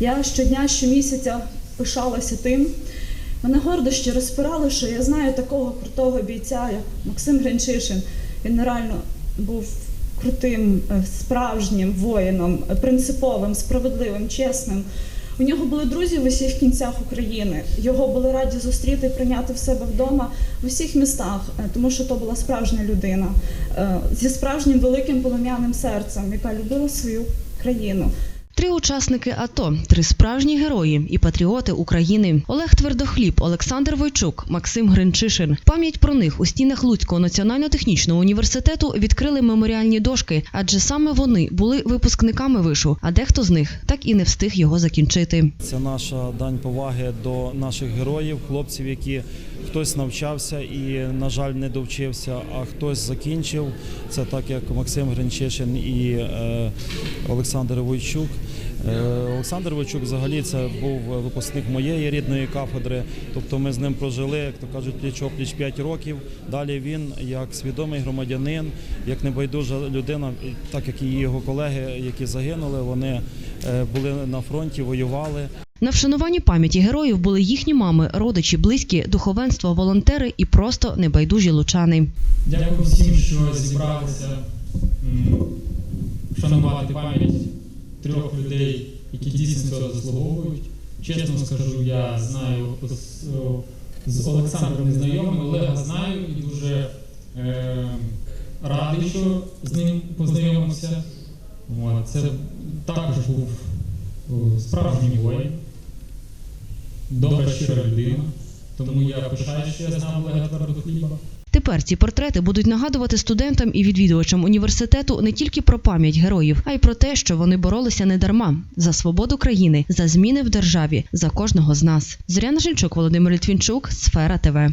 Я щодня, щомісяця пишалася тим. Мене гордощі розпирали, що я знаю такого крутого бійця, як Максим Гринчишин. Він реально був крутим, е, справжнім воїном, е, принциповим, справедливим, чесним. У нього були друзі в усіх кінцях України. Його були раді зустріти, прийняти в себе вдома в усіх містах, е, тому що то була справжня людина зі справжнім великим полум'яним серцем, яка любила свою країну. Три учасники АТО, три справжні герої і патріоти України. Олег Твердохліб, Олександр Войчук, Максим Гринчишин. Пам'ять про них у стінах Луцького національно-технічного університету відкрили меморіальні дошки, адже саме вони були випускниками вишу, а дехто з них так і не встиг його закінчити. Це наша дань поваги до наших героїв, хлопців, які хтось навчався і, на жаль, не довчився, а хтось закінчив. Це так як Максим Гринчишин і е, Олександр Войчук. Е, Олександр Войчук взагалі це був випускник моєї рідної кафедри. Тобто ми з ним прожили, як то кажуть, пліч-опліч 5 років. Далі він, як свідомий громадянин, як небайдужа людина, так як і його колеги, які загинули, вони е, були на фронті, воювали. На вшануванні пам'яті героїв були їхні мами, родичі, близькі, духовенство, волонтери і просто небайдужі лучани. Дякую всім, що зібралися м, вшанувати пам'ять трьох людей, які дійсно цього заслуговують. Чесно скажу, я знаю з, з Олександром не знайомий, Олега знаю і дуже е, радий, що з ним познайомився. Це також був справжній воїн, добра щира людина. Тому я пишаю, що я знав Олега Твердохліба. Тепер ці портрети будуть нагадувати студентам і відвідувачам університету не тільки про пам'ять героїв, а й про те, що вони боролися не дарма за свободу країни, за зміни в державі, за кожного з нас. Зоряна Жінчук, Володимир Літвінчук, Сфера ТВ.